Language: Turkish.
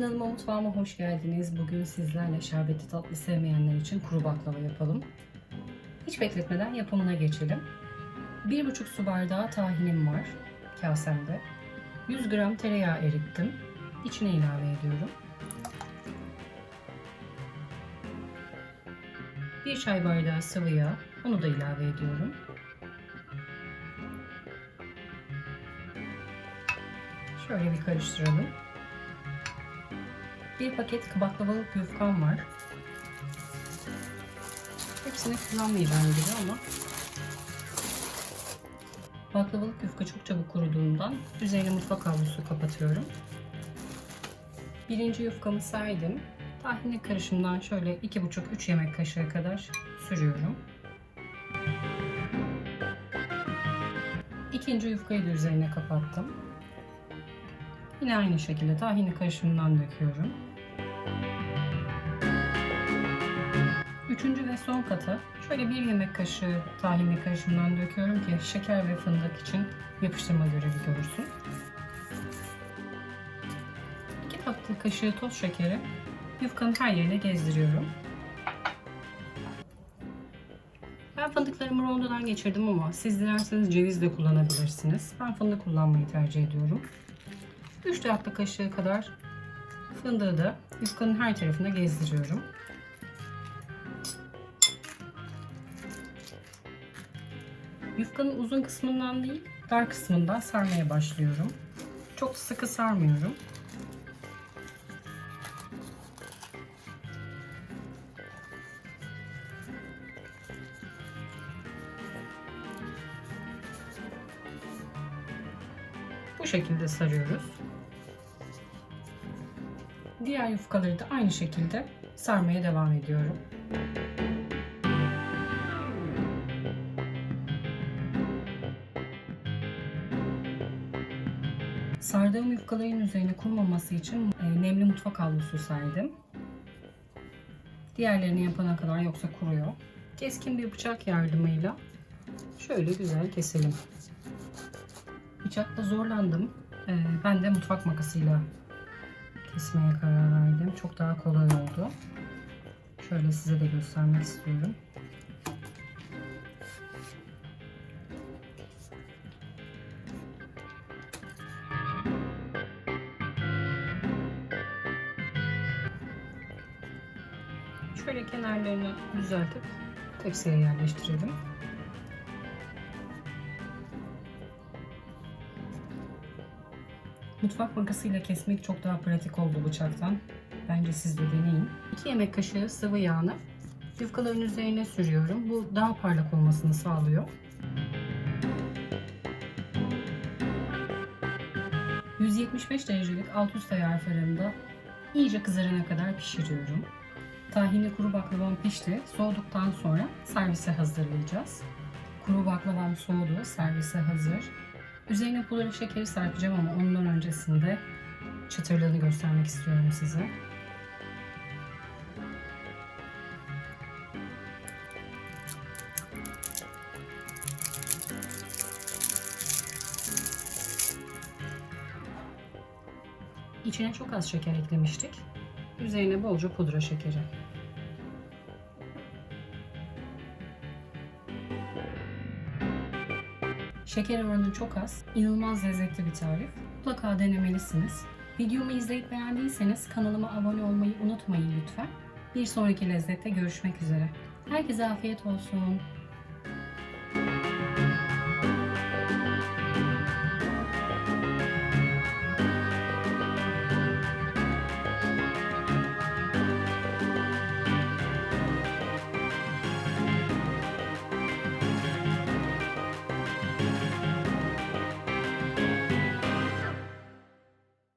Kanalıma mutfağıma hoş geldiniz. Bugün sizlerle şerbetli tatlı sevmeyenler için kuru baklava yapalım. Hiç bekletmeden yapımına geçelim. 1,5 su bardağı tahinim var kasemde. 100 gram tereyağı erittim. İçine ilave ediyorum. 1 çay bardağı sıvı yağ. Onu da ilave ediyorum. Şöyle bir karıştıralım. Bir paket baklavalık yufkam var. Hepsini kullanmayacağım gibi ama baklavalık yufka çok çabuk kuruduğundan üzerine mutfak havlusu kapatıyorum. Birinci yufkamı serdim. Tahinli karışımdan şöyle 2,5-3 yemek kaşığı kadar sürüyorum. İkinci yufkayı da üzerine kapattım. Yine aynı şekilde tahini karışımından döküyorum. Son kata şöyle bir yemek kaşığı tahinli karışımdan döküyorum ki şeker ve fındık için yapıştırma görevi görsün. İki tatlı kaşığı toz şekeri yufkanın her yerine gezdiriyorum. Ben fındıklarımı rondodan geçirdim ama siz dilerseniz ceviz de kullanabilirsiniz. Ben fındık kullanmayı tercih ediyorum. 3 tatlı kaşığı kadar fındığı da yufkanın her tarafına gezdiriyorum. Yufkanın uzun kısmından değil, dar kısmından sarmaya başlıyorum. Çok sıkı sarmıyorum. Bu şekilde sarıyoruz. Diğer yufkaları da aynı şekilde sarmaya devam ediyorum. Sardığım yufkaların üzerine kurmaması için e, nemli mutfak havlusu serdim. Diğerlerini yapana kadar yoksa kuruyor. Keskin bir bıçak yardımıyla şöyle güzel keselim. Bıçakla zorlandım. E, ben de mutfak makasıyla kesmeye karar verdim. Çok daha kolay oldu. Şöyle size de göstermek istiyorum. Şöyle kenarlarını düzeltip tepsiye yerleştirelim. Mutfak makasıyla kesmek çok daha pratik oldu bıçaktan. Bence siz de deneyin. 2 yemek kaşığı sıvı yağını yufkaların üzerine sürüyorum. Bu daha parlak olmasını sağlıyor. ...175 derecelik alt üst ayar fırında iyice kızarana kadar pişiriyorum. Tahini kuru baklavam pişti. Soğuduktan sonra servise hazırlayacağız. Kuru baklavam soğudu, servise hazır. Üzerine pudra şekeri serpeceğim ama ondan öncesinde çıtırlığını göstermek istiyorum size. İçine çok az şeker eklemiştik. Üzerine bolca pudra şekeri. Şeker oranı çok az. İnanılmaz lezzetli bir tarif. Mutlaka denemelisiniz. Videomu izleyip beğendiyseniz kanalıma abone olmayı unutmayın lütfen. Bir sonraki lezzette görüşmek üzere. Herkese afiyet olsun.